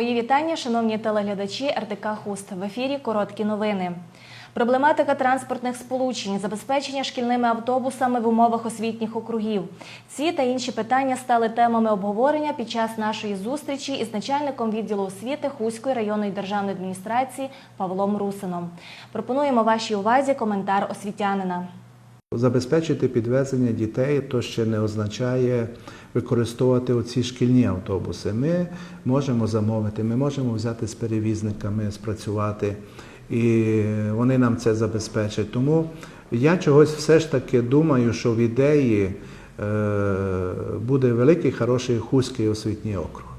Мої вітання, шановні телеглядачі РТК Хуст. В ефірі короткі новини. Проблематика транспортних сполучень, забезпечення шкільними автобусами в умовах освітніх округів. Ці та інші питання стали темами обговорення під час нашої зустрічі із начальником відділу освіти Хуської районної державної адміністрації Павлом Русином. Пропонуємо вашій увазі коментар освітянина. Забезпечити підвезення дітей то ще не означає використовувати оці шкільні автобуси. Ми можемо замовити, ми можемо взяти з перевізниками, спрацювати, і вони нам це забезпечать. Тому я чогось все ж таки думаю, що в ідеї е, буде великий хороший хуський освітній округ.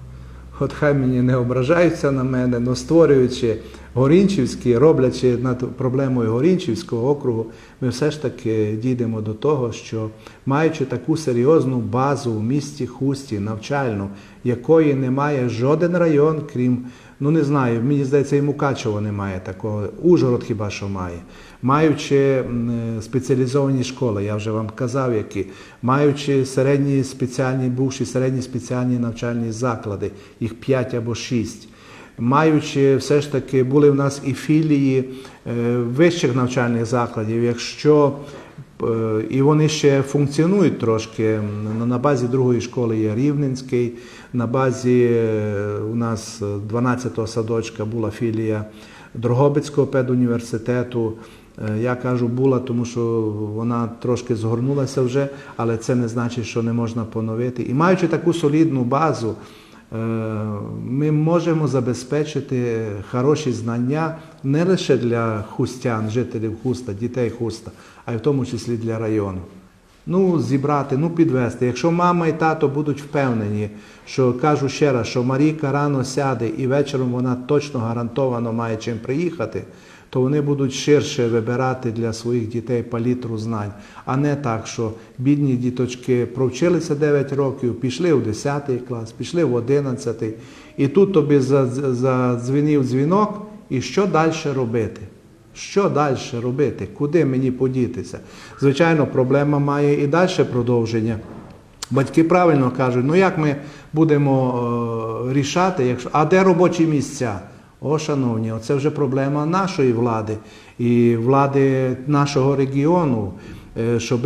От хай мені не ображаються на мене, але створюючи Горінчівський, роблячи над проблемою Горінчівського округу, ми все ж таки дійдемо до того, що маючи таку серйозну базу в місті Хусті, навчальну, якої немає жоден район, крім, ну не знаю, мені здається, і Мукачево немає такого, Ужгород хіба що має. Маючи спеціалізовані школи, я вже вам казав, які, маючи середні спеціальні, бувші середні спеціальні навчальні заклади, їх 5 або 6, маючи все ж таки були в нас і філії е, вищих навчальних закладів, якщо е, і вони ще функціонують трошки. На базі другої школи є Рівненський, на базі е, у нас 12-го садочка була філія Дрогобицького педуніверситету. Е, Я кажу була, тому що вона трошки згорнулася вже, але це не значить, що не можна поновити. І маючи таку солідну базу, е, ми можемо забезпечити хороші знання не лише для хустян, жителів хуста, дітей хуста, а й в тому числі для району. Ну, зібрати, ну підвести. Якщо мама і тато будуть впевнені, що кажу ще раз, що Марійка рано сяде і вечором вона точно гарантовано має чим приїхати, то вони будуть ширше вибирати для своїх дітей палітру знань, а не так, що бідні діточки провчилися 9 років, пішли в 10 клас, пішли в 11, і тут тобі задз- задзвенів дзвінок, і що далі робити? Що далі робити? Куди мені подітися? Звичайно, проблема має і далі продовження. Батьки правильно кажуть, ну як ми будемо е, рішати, якщо а де робочі місця? О, шановні, це вже проблема нашої влади і влади нашого регіону, щоб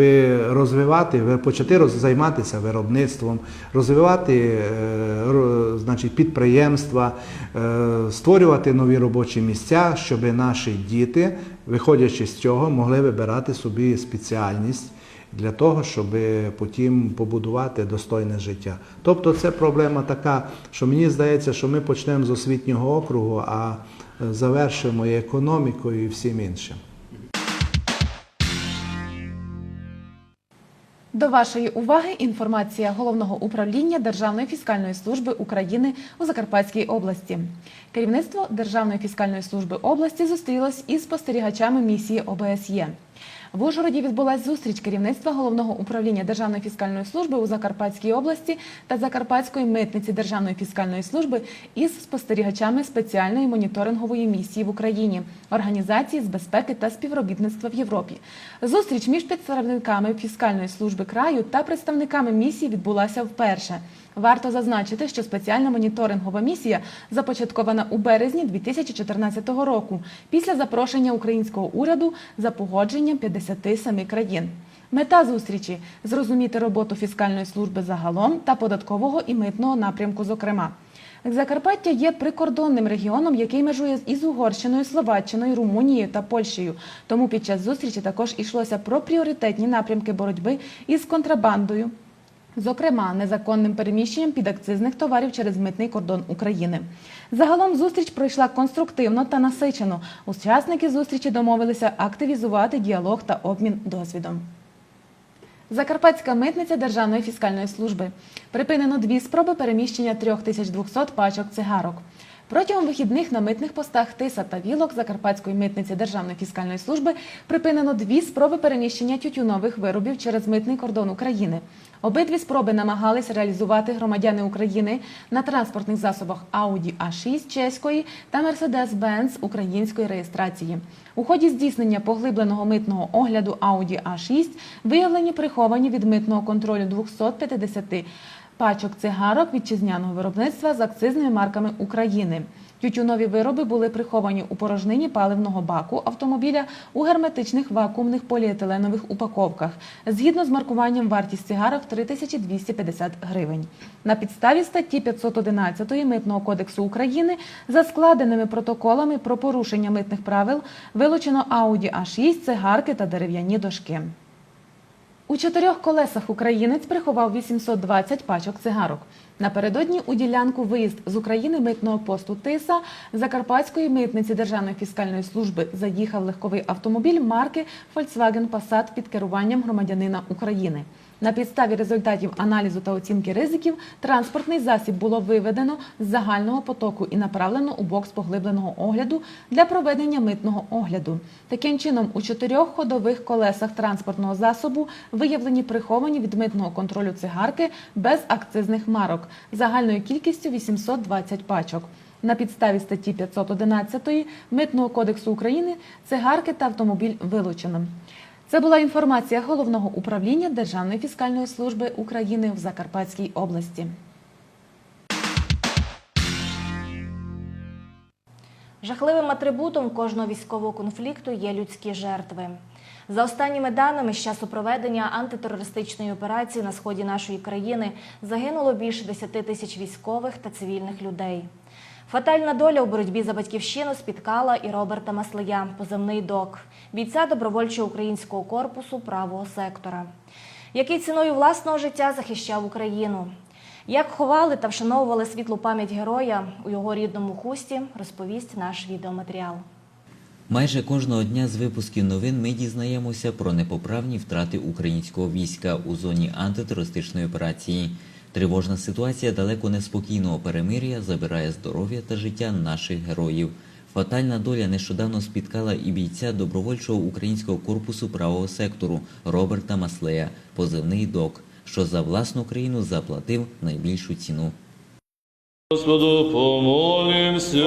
розвивати, почати займатися виробництвом, розвивати е, значить, підприємства, е, створювати нові робочі місця, щоб наші діти, виходячи з цього, могли вибирати собі спеціальність для того, щоб потім побудувати достойне життя. Тобто це проблема така, що мені здається, що ми почнемо з освітнього округу, а е, завершимо і економікою і всім іншим. До вашої уваги інформація головного управління Державної фіскальної служби України у Закарпатській області. Керівництво Державної фіскальної служби області зустрілось із спостерігачами місії ОБСЄ. В Ужгороді відбулась зустріч керівництва головного управління Державної фіскальної служби у Закарпатській області та Закарпатської митниці Державної фіскальної служби із спостерігачами спеціальної моніторингової місії в Україні організації з безпеки та співробітництва в Європі. Зустріч між представниками фіскальної служби краю та представниками місії відбулася вперше. Варто зазначити, що спеціальна моніторингова місія започаткована у березні 2014 року після запрошення українського уряду за погодженням 57 країн. Мета зустрічі зрозуміти роботу фіскальної служби загалом та податкового і митного напрямку, зокрема. Закарпаття є прикордонним регіоном, який межує із Угорщиною, Словаччиною, Румунією та Польщею. Тому під час зустрічі також йшлося про пріоритетні напрямки боротьби із контрабандою, Зокрема, незаконним переміщенням підакцизних товарів через митний кордон України. Загалом зустріч пройшла конструктивно та насичено. Учасники зустрічі домовилися активізувати діалог та обмін досвідом. Закарпатська митниця Державної фіскальної служби. Припинено дві спроби переміщення 3200 пачок цигарок. Протягом вихідних на митних постах Тиса та Вілок Закарпатської митниці Державної фіскальної служби припинено дві спроби переміщення тютюнових виробів через митний кордон України. Обидві спроби намагались реалізувати громадяни України на транспортних засобах Audi A6 чеської та Mercedes-Benz української реєстрації. У ході здійснення поглибленого митного огляду Audi A6 виявлені приховані від митного контролю 250 пачок цигарок вітчизняного виробництва з акцизними марками України. Тютюнові вироби були приховані у порожнині паливного баку автомобіля у герметичних вакуумних поліетиленових упаковках. Згідно з маркуванням, вартість цигарок 3250 гривень. На підставі статті 511 Митного кодексу України за складеними протоколами про порушення митних правил вилучено Audi A6, цигарки та дерев'яні дошки. У чотирьох колесах українець приховав 820 пачок цигарок. Напередодні у ділянку виїзд з України митного посту Тиса Закарпатської митниці Державної фіскальної служби заїхав легковий автомобіль марки Volkswagen Passat під керуванням громадянина України. На підставі результатів аналізу та оцінки ризиків транспортний засіб було виведено з загального потоку і направлено у бокс поглибленого огляду для проведення митного огляду. Таким чином, у чотирьох ходових колесах транспортного засобу виявлені приховані від митного контролю цигарки без акцизних марок загальною кількістю 820 пачок. На підставі статті 511 Митного кодексу України цигарки та автомобіль вилучено. Це була інформація головного управління Державної фіскальної служби України в Закарпатській області. Жахливим атрибутом кожного військового конфлікту є людські жертви. За останніми даними, з часу проведення антитерористичної операції на сході нашої країни загинуло більше 10 тисяч військових та цивільних людей. Фатальна доля у боротьбі за батьківщину спіткала і Роберта Маслия, позивний ДОК, бійця добровольчого українського корпусу правого сектора, який ціною власного життя захищав Україну. Як ховали та вшановували світлу пам'ять героя у його рідному хусті, розповість наш відеоматеріал. Майже кожного дня з випусків новин ми дізнаємося про непоправні втрати українського війська у зоні антитерористичної операції. Тривожна ситуація далеко неспокійного перемир'я забирає здоров'я та життя наших героїв. Фатальна доля нещодавно спіткала і бійця добровольчого українського корпусу правого сектору Роберта Маслея, позивний ДОК, що за власну країну заплатив найбільшу ціну. Господу помолимся.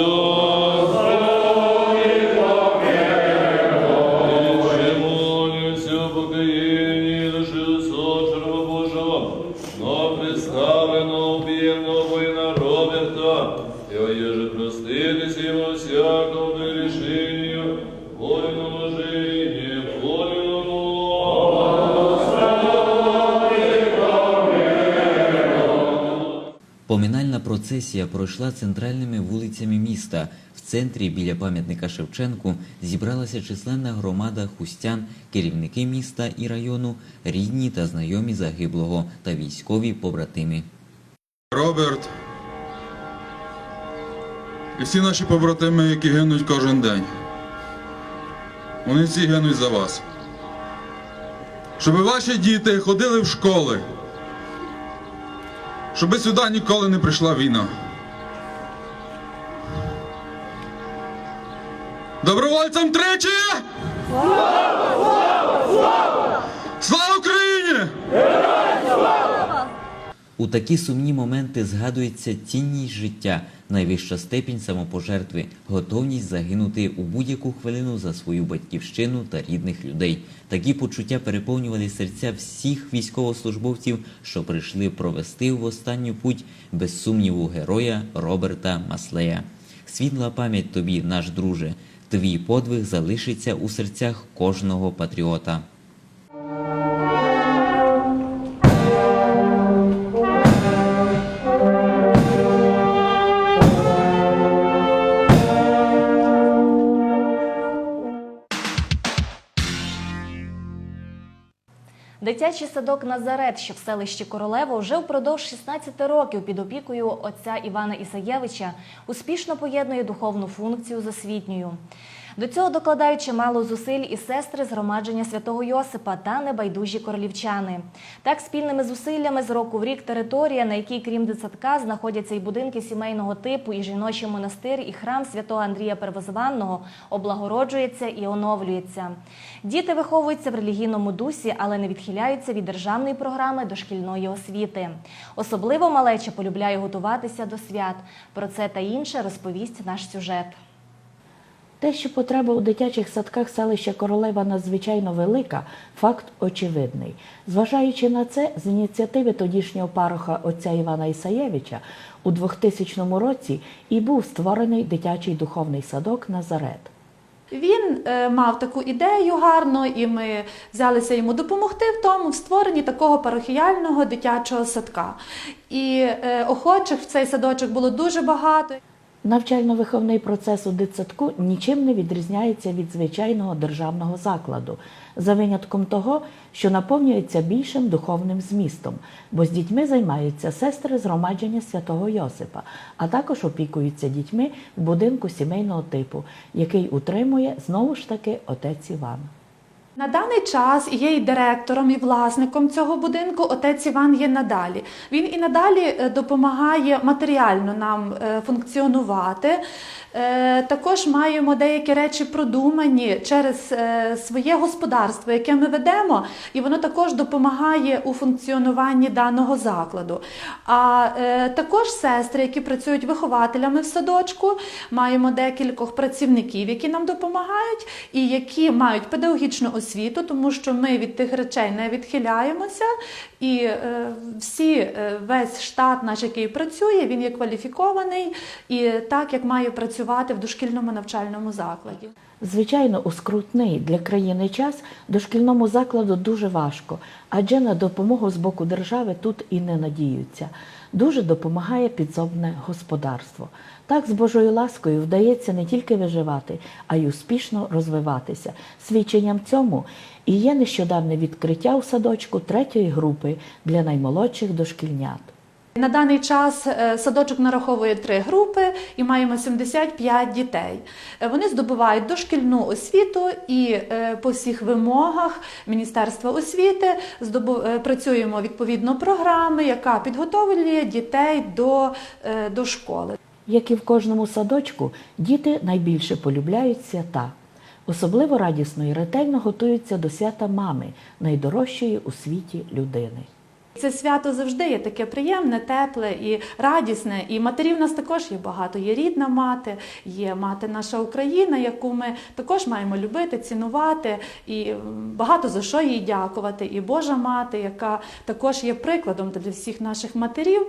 Процесія пройшла центральними вулицями міста. В центрі біля пам'ятника Шевченку зібралася численна громада хустян, керівники міста і району, рідні та знайомі загиблого та військові побратими. Роберт і всі наші побратими, які гинуть кожен день. Вони всі гинуть за вас. Щоб ваші діти ходили в школи. Щоб сюди ніколи не прийшла війна. Добровольцям тричі! Слава слава, слава! Слава Україні! У такі сумні моменти згадується цінність життя, найвища степінь самопожертви, готовність загинути у будь-яку хвилину за свою батьківщину та рідних людей. Такі почуття переповнювали серця всіх військовослужбовців, що прийшли провести в останню путь без сумніву героя Роберта Маслея. Світла пам'ять тобі, наш друже. Твій подвиг залишиться у серцях кожного патріота. Дитячий садок Назарет, що в селищі Королево, вже впродовж 16 років під опікою отця Івана Ісаєвича успішно поєднує духовну функцію з освітньою. До цього докладають чимало зусиль і сестри згромадження святого Йосипа та небайдужі королівчани. Так, спільними зусиллями з року в рік територія, на якій, крім дитсадка, знаходяться і будинки сімейного типу, і жіночий монастир, і храм святого Андрія Первозванного, облагороджується і оновлюється. Діти виховуються в релігійному дусі, але не відхиляються від державної програми дошкільної освіти. Особливо малеча полюбляє готуватися до свят. Про це та інше розповість наш сюжет. Те, що потреба у дитячих садках селища Королева надзвичайно велика, факт очевидний. Зважаючи на це, з ініціативи тодішнього пароха отця Івана Ісаєвича у 2000 році і був створений дитячий духовний садок Назарет. Він е, мав таку ідею гарну, і ми взялися йому допомогти в тому в створенні такого парохіяльного дитячого садка. І е, охочих в цей садочок було дуже багато. Навчально-виховний процес у дитсадку нічим не відрізняється від звичайного державного закладу, за винятком того, що наповнюється більшим духовним змістом, бо з дітьми займаються сестри згромадження святого Йосипа, а також опікуються дітьми в будинку сімейного типу, який утримує знову ж таки отець Іван. На даний час є і директором, і власником цього будинку. Отець Іван є надалі. Він і надалі е, допомагає матеріально нам е, функціонувати. Е, Також маємо деякі речі продумані через е, своє господарство, яке ми ведемо, і воно також допомагає у функціонуванні даного закладу. А е, також сестри, які працюють вихователями в садочку, маємо декількох працівників, які нам допомагають і які мають педагогічну освіту, тому що ми від тих речей не відхиляємося. І е, всі, е, весь штат наш, який працює, він є кваліфікований і так, як має працювати в дошкільному навчальному закладі. Звичайно, у скрутний для країни час дошкільному закладу дуже важко, адже на допомогу з боку держави тут і не надіються. Дуже допомагає підсобне господарство. Так, з Божою ласкою вдається не тільки виживати, а й успішно розвиватися. Свідченням цьому і є нещодавне відкриття у садочку третьої групи для наймолодших дошкільнят. На даний час е, садочок нараховує три групи і маємо 75 дітей. Е, Вони здобувають дошкільну освіту і е, по всіх вимогах Міністерства освіти працюємо відповідно програми, яка підготовлює дітей до, до школи. Як і в кожному садочку, діти найбільше полюбляють свята. Особливо радісно і ретельно готуються до свята мами, найдорожчої у світі людини. Це свято завжди є таке приємне, тепле і радісне. І матерів нас також є багато. Є рідна мати, є мати наша Україна, яку ми також маємо любити, цінувати і багато за що їй дякувати. І Божа мати, яка також є прикладом для всіх наших матерів.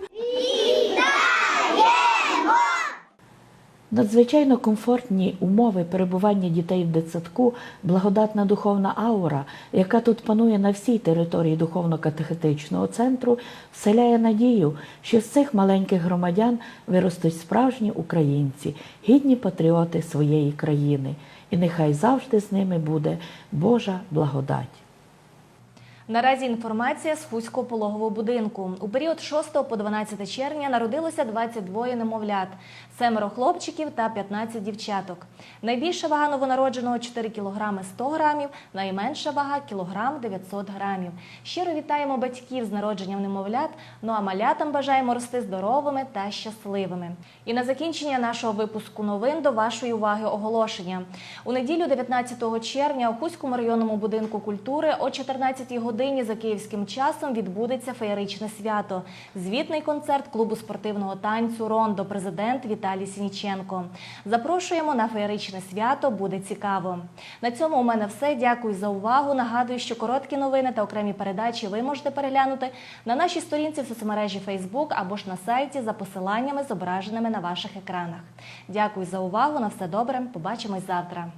Надзвичайно комфортні умови перебування дітей в дитсадку, благодатна духовна аура, яка тут панує на всій території духовно-катехетичного центру, вселяє надію, що з цих маленьких громадян виростуть справжні українці, гідні патріоти своєї країни. І нехай завжди з ними буде Божа благодать. Наразі інформація з Хуського пологового будинку. У період 6 по 12 червня народилося 22 немовлят, семеро хлопчиків та 15 дівчаток. Найбільша вага новонародженого 4 кг 100 грамів, найменша вага кілограм 900 грамів. Щиро вітаємо батьків з народженням немовлят. Ну а малятам бажаємо рости здоровими та щасливими. І на закінчення нашого випуску новин до вашої уваги оголошення. У неділю 19 червня у Хуському районному будинку культури о 14 годині за київським часом відбудеться феєричне свято. Звітний концерт клубу спортивного танцю Рондо президент Віталій Сініченко. Запрошуємо на феєричне свято. Буде цікаво. На цьому у мене все. Дякую за увагу. Нагадую, що короткі новини та окремі передачі ви можете переглянути на нашій сторінці в соцмережі Facebook або ж на сайті за посиланнями, зображеними на ваших екранах. Дякую за увагу. На все добре. Побачимось завтра.